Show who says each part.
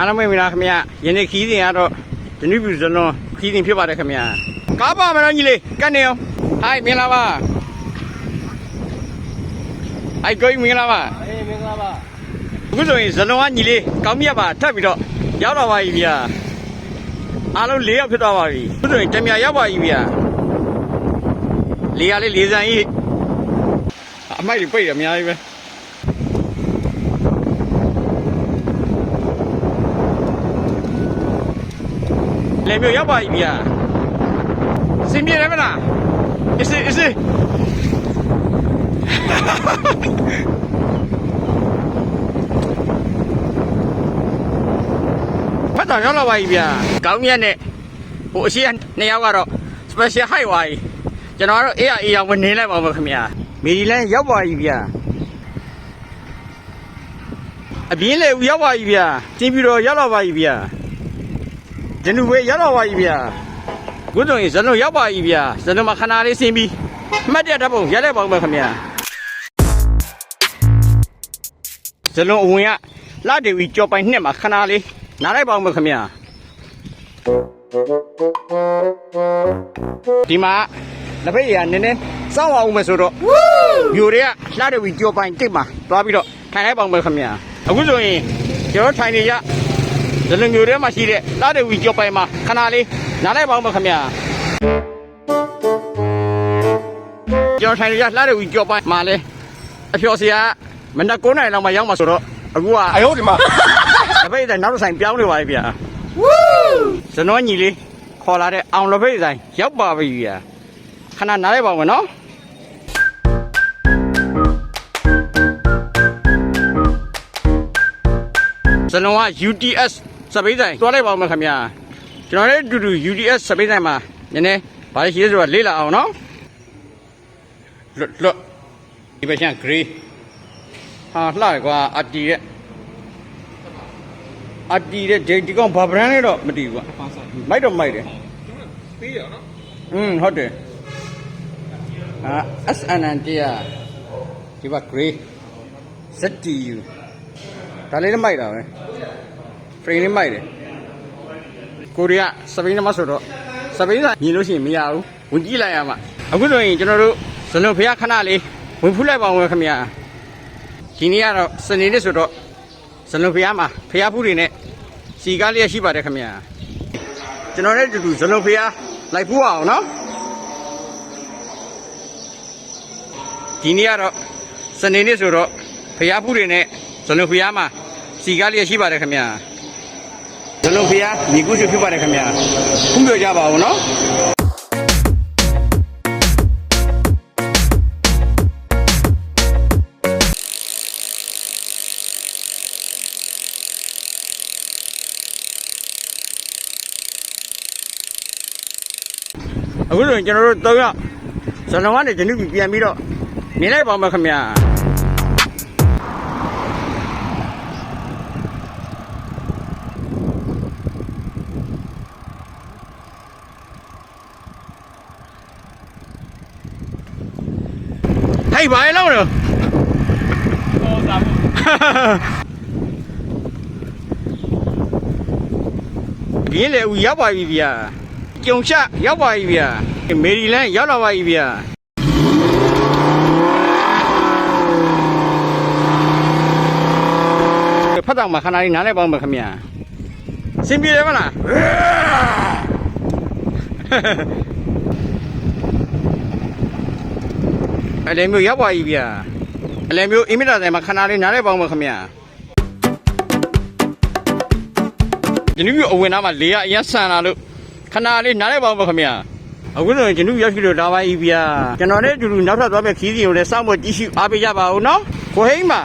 Speaker 1: အားလုံးပဲမင်္ဂလာခင်ဗျယနေ့ခီးစဉ်ကတော့ဒနုပြူဇလွန်ခီးစဉ်ဖြစ်ပါတယ်ခင်ဗျကားပါမလားညီလေးကတ်နေအောင်ဟိုင်မင်္ဂလာပါဟိုင်ကိုကြီးမင်္ဂလာပါ
Speaker 2: အေးမင်္ဂလာပါ
Speaker 1: အခုဆိုရင်ဇလွန်ကညီလေးကောင်းမြတ်ပါထပ်ပြီးတော့ရောက်တော့ပါပြီဗျာအားလုံး၄ယောက်ဖြစ်သွားပါပြီအခုဆိုရင်တမြရောက်ပါပြီဗျာလေးရလေးလေးစံကြီးအမိုက်တွေပိတ်ရအများကြီးပဲ လေမျိုးရောက်ပါပြီဗျာစင်ပြေတယ်မလားအစ်စ်အစ်စ်ဖတ်တော်ရောက်လာပါပြီဗျာကောင်းမြတ်နဲ့ဟိုအရှိကနှစ်ယောက်ကတော့ special high ပါပြီကျွန်တော်ကတော့အေးရအေးရဝင်နေလိုက်ပါမယ်ခင်ဗျာမီဒီလန်ရောက်ပါပြီဗျာအပြင်းလေဦးရောက်ပါပြီဗျာတင်ပြီးတော့ရောက်လာပါပြီဗျာ ဇနုဝေရောက်တော့ပါပြီဗျာခုဆိုရင်ဇနုရောက်ပါပြီဗျာဇနုမှာခဏလေးဆင်းပြီးမှတ်တဲ့ဓာတ်ပုံရက်လိုက်ပါဦးမယ်ခင်ဗျာဇနုအဝင်ကလာဒေဝီကြော်ပိုင်နှစ်မှာခဏလေးနားလိုက်ပါဦးမယ်ခင်ဗျာဒီမှာလက်ဖက်ရည်ကနည်းနည်းစောင်းအောင်မယ်ဆိုတော့မြို့တွေကလာဒေဝီကြော်ပိုင်တစ်မှာသွားပြီးတော့ထိုင်လိုက်ပါဦးမယ်ခင်ဗျာအခုဆိုရင်ကျွန်တော်ထိုင်နေကြ ဒီလိုမျိုးထဲမှာရှိတဲ့တာဒေဝီကျော်ပိုင်မှာခဏလေးနားလိုက်ပါဦးမခင်ဗျာကျော်ထိုင်ရလှတဲ့ဝီကျော်ပိုင်မှာလဲအဖျော်စရာမနက်9:00နာရီလောက်မှရောက်မှာဆိုတော့အခုက
Speaker 2: အယုတ်ဒီမှာ
Speaker 1: တပိတ်တဲ့နောက်တစ်ဆိုင်ပြောင်းနေပါလေဗျာဝူးကျွန်တော်ညီလေးခေါ်လာတဲ့အောင်လပိတ်ဆိုင်ရောက်ပါပြီဗျာခဏနားလိုက်ပါဦးနော်ကျွန်တော်က UTS စပိတ်ဆိုင်သွားလိုက်ပါဦးမခင်ဗျာကျွန်တော်လည်းအတူတူ UDS စပိတ်ဆိုင်မှာနည်းနည်းဘာရှိလဲဆိုတော့လေ့လာအောင်နော်လွတ်လွတ်ဒီဘက်ရှန် gray ဟာလှတယ်ကွာအတီရဲ့အတီတဲ့ဒီဒီကောင်ဘာ brand လဲတော့မတည်ဘူးကွာမိုက်တော့မိုက်တယ်
Speaker 2: ပေးရနော်
Speaker 1: อืมဟုတ်တယ်အာ SNN တရားဒီဘက် gray ZTU ဒါလေးတော့မိုက်တာပဲ frame လေးမိုက်တယ်ကိုရီးယားစပိန်နမဆိုတော့စပိန်စာမြင်လို့ရှိရင်မရဘူးဝင်ကြည့်လိုက်ရမှာအခုဆိုရင်ကျွန်တော်တို့ဇလွန်ဖျားခဏလေးဝင်ဖူးလိုက်ပါဦးခင်ဗျာဒီနေ့ကတော့စနေနေ့ဆိုတော့ဇလွန်ဖျားမှာဖျားဖူးတွေနဲ့စီကားလေးရရှိပါတယ်ခင်ဗျာကျွန်တော်လည်းအတူတူဇလွန်ဖျားလိုက်ဖူးအောင်နော်ဒီနေ့ကတော့စနေနေ့ဆိုတော့ဖျားဖူးတွေနဲ့ဇလွန်ဖျားမှာစီကားလေးရရှိပါတယ်ခင်ဗျာ ဇလုံးဖျားမြေကုစုဖြစ်ပါတယ်ခင်ဗျာခုပြောကြပါဦးနော်အခုဆိုရင်ကျွန်တော်တို့တော့ရောက်ဇလုံးကနေဂျနုပြည်ပြန်ပြီးတော့နေလိုက်ပါမယ်ခင်ဗျာ အေးဘာလဲလော
Speaker 2: က်တော့တော်
Speaker 1: စားဘူးဒီလေဦးရောက်ပါပြီဗျာကြုံချရောက်ပါပြီဗျာမေရီလန်းရောက်လာပါပြီဗျာဖတ်တော့မှာခဏလေးနားလဲပေါင်းမခင်ဗျာစင်ပြေတယ်မလား အလဲမျိုးရောက်ပါပြီဗျာအလဲမျိုးအင်မီတာဆိုင်မှာခဏလေးနားလဲပေါင်းပါခင်ဗျာကျွန်တော်အဝင်သားမှာလေရအရင်ဆန်လာလို့ခဏလေးနားလိုက်ပါဦးမခင်ဗျာအခုဆိုရင်ကျွန်တော်ရောက်ရှိလို့လာပါပြီဗျာကျွန်တော်လည်းအတူတူနောက်ထပ်သွားမဲ့ခီးစီကိုလည်းစောင့်ဖို့ကြည့်ရှုအားပေးကြပါဦးနော်ကိုဟိန်းမှာ